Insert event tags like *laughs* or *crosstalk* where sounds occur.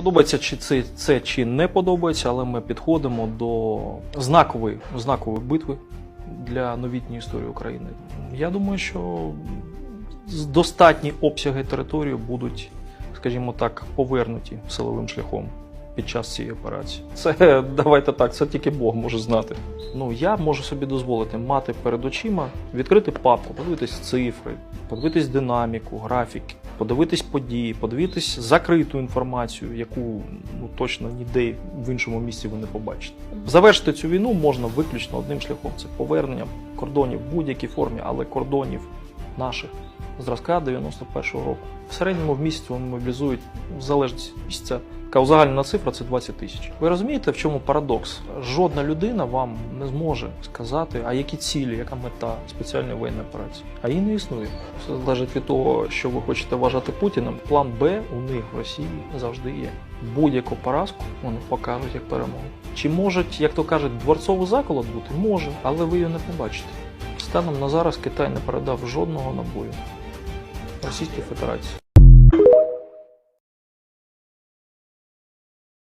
Подобається чи це, це чи не подобається, але ми підходимо до знакової, знакової битви для новітньої історії України. Я думаю, що достатні обсяги території будуть, скажімо так, повернуті силовим шляхом під час цієї операції. Це *laughs* давайте так, це тільки Бог може знати. Ну я можу собі дозволити мати перед очима, відкрити папку, подивитись цифри, подивитись динаміку, графіки, подивитись події, подивитись закриту інформацію, яку ну точно ніде в іншому місці ви не побачите. Завершити цю війну можна виключно одним шляхом: це повернення кордонів в будь-якій формі, але кордонів наших зразка 91-го року. В середньому в місяць вони мобілізують в залежності від місяця. Така узагальнена цифра це 20 тисяч. Ви розумієте, в чому парадокс? Жодна людина вам не зможе сказати, а які цілі, яка мета спеціальної воєнної операції. А її не існує. Все залежить від того, що ви хочете вважати Путіним. План Б у них в Росії завжди є. Будь-яку поразку вони покажуть як перемогу. Чи можуть, як то кажуть, дворцовий заколот бути? Може, але ви його не побачите. Станом на зараз Китай не передав жодного набою Російській Федерації.